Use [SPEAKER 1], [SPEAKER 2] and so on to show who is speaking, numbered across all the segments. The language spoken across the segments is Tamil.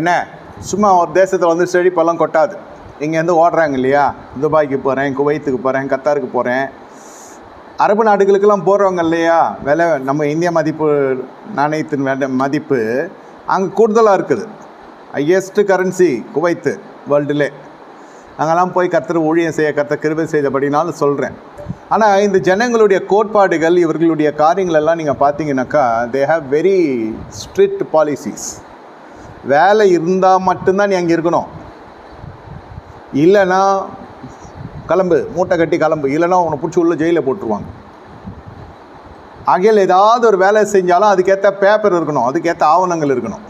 [SPEAKER 1] என்ன? சும்மா ஒரு தேசத்தில் வந்து செழிப்பெல்லாம் கொட்டாது. இங்கேருந்து ஓடுறாங்க இல்லையா? துபாய்க்கு போகிறேன் குவைத்துக்கு போகிறேன் கத்தாருக்கு போகிறேன் அரபு நாடுகளுக்கெல்லாம் போகிறவங்க இல்லையா? விலை நம்ம இந்திய மதிப்பு நாணயத்தின் வேண்ட மதிப்பு அங்கே கூடுதலாக இருக்குது. ஹையஸ்ட் கரன்சி குவைத்து வேர்ல்டுலே அங்கெல்லாம் போய் கர்த்தர் ஊழியம் செய்ய கர்த்தர் கிருபை செய்தபடினாலும் சொல்கிறேன் ஆனால் இந்த ஜனங்களுடைய கோட்பாடுகள் இவர்களுடைய காரியங்களெல்லாம் நீங்கள் பார்த்தீங்கன்னாக்கா they have very strict policies வேலை இருந்தால் மட்டும்தான் நீ அங்கே இருக்கணும். இல்லைன்னா கிளம்பு மூட்டை கட்டி கிளம்பு. இல்லைன்னா உன்னை பிடிச்சி உள்ள ஜெயிலில் போட்டுருவாங்க. அகையில் ஏதாவது ஒரு வேலை செஞ்சாலும் அதுக்கேற்ற பேப்பர் இருக்கணும் அதுக்கேற்ற ஆவணங்கள் இருக்கணும்.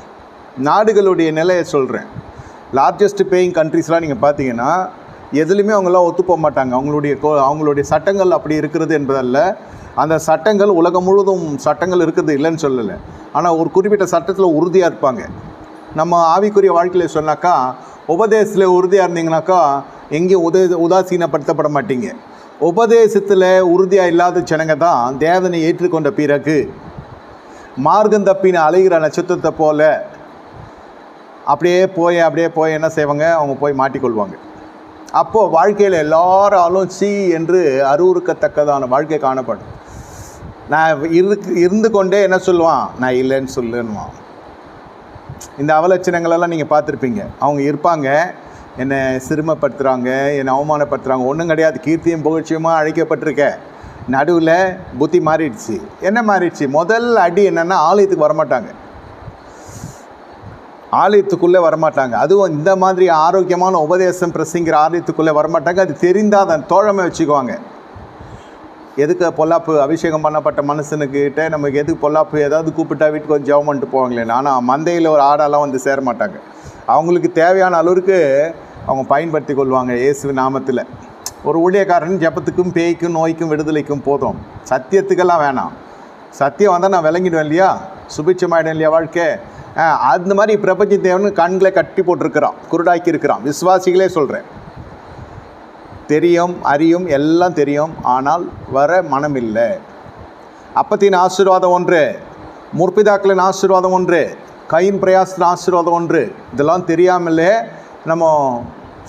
[SPEAKER 1] நாடுகளுடைய நிலையை சொல்கிறேன் லார்ஜஸ்ட் பேயிங் கண்ட்ரிஸ்லாம் நீங்கள் பார்த்தீங்கன்னா எதுலேயுமே அவங்களாம் ஒத்து போக மாட்டாங்க. அவங்களுடைய கோ- அவங்களுடைய சட்டங்கள் அப்படி இருக்கிறது என்பதல்ல. அந்த சட்டங்கள் உலகம் முழுவதும் சட்டங்கள் இருக்கிறது இல்லைன்னு சொல்லலை. ஆனால் ஒரு குறிப்பிட்ட சட்டத்தில் உறுதியாக இருப்பாங்க. நம்ம ஆவிக்குரிய வாழ்க்கையில் சொன்னாக்கா உபதேசத்தில் உறுதியாக இருந்தீங்கனாக்கா எங்கேயும் உத உதாசீனப்படுத்தப்பட மாட்டீங்க. உபதேசத்தில் உறுதியாக இல்லாத ஜனங்க தான் தேவனை ஏற்றுக்கொண்ட பிறகு மார்க்கம் தப்பின அலைகிற நட்சத்திரத்தை போல அப்படியே போய் அப்படியே போய் என்ன செய்வாங்க? அவங்க போய் மாட்டிக்கொள்வாங்க. அப்போது வாழ்க்கையில் எல்லாராலும் சி என்று அருவருக்கத்தக்கதான வாழ்க்கை காணப்படும். நான் இருக்கு இருந்து கொண்டே என்ன சொல்லுவான்? நான் இல்லைன்னு சொல்லுன்னுவான். இந்த அவலட்சணங்களெல்லாம் நீங்கள் பார்த்துருப்பீங்க. அவங்க இருப்பாங்க என்னை சிறுமப்படுத்துகிறாங்க என்னை அவமானப்படுத்துகிறாங்க ஒன்றும் கிடையாது. கீர்த்தியும் புகழ்ச்சியுமா அழைக்கப்பட்டிருக்க. நடுவில் புத்தி மாறிடுச்சு. என்ன மாறிடுச்சு? முதல் அடி என்னென்னா ஆலயத்துக்கு வரமாட்டாங்க. ஆலயத்துக்குள்ளே வரமாட்டாங்க. அதுவும் இந்த மாதிரி ஆரோக்கியமான உபதேசம் பிரசிங்கிற ஆலயத்துக்குள்ளே வரமாட்டாங்க. அது தெரிந்தால் தான் தோழமை வச்சுக்குவாங்க. எதுக்கு பொல்லாப்பு அபிஷேகம் பண்ணப்பட்ட மனுஷனுக்கிட்ட நமக்கு எதுக்கு பொல்லாப்பு? ஏதாவது கூப்பிட்டா வீட்டுக்கு வந்து ஜெபம் பண்ணிட்டு போவாங்களே ஆனால் மந்தையில் ஒரு ஆடெல்லாம் வந்து சேர மாட்டாங்க. அவங்களுக்கு தேவையான அளவுக்கு அவங்க பயன்படுத்தி கொள்வாங்க இயேசு நாமத்தில். ஒரு ஊழியக்காரன் ஜெபத்துக்கும் பேய்க்கும் நோய்க்கும் விடுதலைக்கும் போதும். சத்தியத்துக்கெல்லாம் வேணாம். சத்தியம் வந்தால் நான் விளங்கிடுவேன் இல்லையா? சுபிட்சமாயிடும் இல்லையா வாழ்க்கை? அந்த மாதிரி பிரபஞ்ச தேவன் கண்களை கட்டி போட்டிருக்கிறான். குருடாக்கி இருக்கிறான். விசுவாசிகளே சொல்கிறேன் தெரியும் அறியும் எல்லாம் தெரியும். ஆனால் வர மனம் இல்லை அப்பத்தின் ஆசீர்வாதம் ஒன்று முற்பிதாக்களின் ஆசீர்வாதம் ஒன்று கையின் பிரயாசத்தின் ஆசீர்வாதம் ஒன்று. இதெல்லாம் தெரியாமலே நம்ம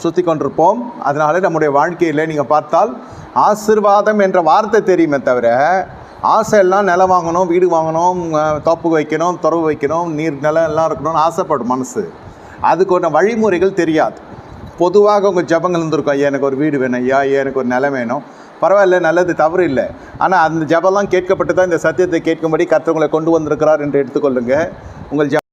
[SPEAKER 1] சுற்றி கொண்டிருப்போம். அதனால நம்முடைய வாழ்க்கையில் நீங்கள் பார்த்தால் ஆசீர்வாதம் என்ற வார்த்தை தெரியுமே தவிர ஆசை எல்லாம் நிலம் வாங்கணும் வீடு வாங்கணும் தோப்பு வைக்கணும் துறவு வைக்கணும் நீர் நிலம் எல்லாம் இருக்கணும்னு ஆசைப்படும் மனசு. அதுக்கான வழிமுறைகள் தெரியாது. பொதுவாக உங்கள் ஜபங்கள் இருந்திருக்கும். ஐயா எனக்கு ஒரு வீடு வேணும். ஐயா எனக்கு ஒரு நிலம் வேணும். பரவாயில்ல நல்லது தவறு இல்லை. ஆனால் அந்த ஜபம்லாம் கேட்கப்பட்டு தான் இந்த சத்தியத்தை கேட்கும்படி கர்த்தர் கொண்டு வந்திருக்கிறார் என்று எடுத்துக்கொள்ளுங்கள் உங்கள் ஜப